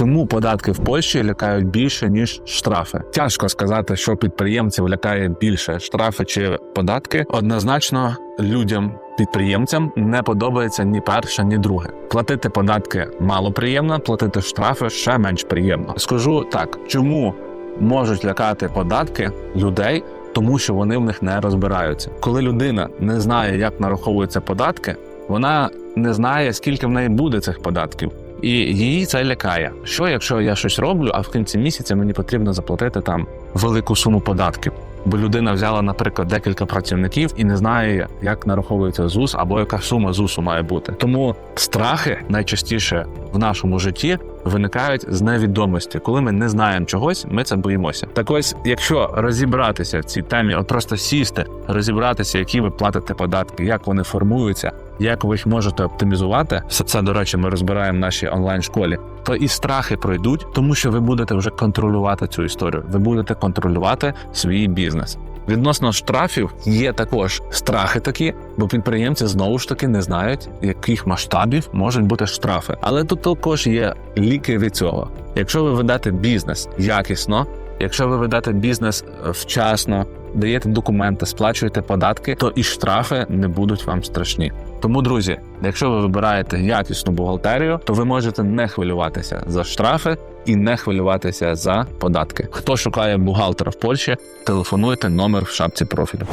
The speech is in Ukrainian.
Чому податки в Польщі лякають більше ніж штрафи? Тяжко сказати, що підприємців лякає більше штрафи чи податки. Однозначно, людям. Підприємцям не подобається ні перше, ні друге. Платити податки мало приємно, платити штрафи ще менш приємно. Скажу так, чому можуть лякати податки людей, тому що вони в них не розбираються. Коли людина не знає, як нараховуються податки, вона не знає, скільки в неї буде цих податків. І її це лякає. Що якщо я щось роблю, а в кінці місяця мені потрібно заплатити там велику суму податків? Бо людина взяла, наприклад, декілька працівників і не знає, як нараховується ЗУС або яка сума ЗУСу має бути. Тому страхи найчастіше в нашому житті виникають з невідомості. Коли ми не знаємо чогось, ми це боїмося. Так ось, якщо розібратися в цій темі, от просто сісти, розібратися, які ви платите податки, як вони формуються, як ви їх можете оптимізувати, все це, до речі, ми розбираємо в нашій онлайн школі. То і страхи пройдуть, тому що ви будете вже контролювати цю історію. Ви будете контролювати свій бізнес. Відносно штрафів є також страхи такі, бо підприємці знову ж таки не знають, яких масштабів можуть бути штрафи. Але тут також є ліки від цього. Якщо ви ведете бізнес якісно, якщо ви ведете бізнес е, вчасно, даєте документи, сплачуєте податки, то і штрафи не будуть вам страшні. Тому, друзі, якщо ви вибираєте якісну бухгалтерію, то ви можете не хвилюватися за штрафи і не хвилюватися за податки. Хто шукає бухгалтера в Польщі, телефонуйте номер в шапці профілю.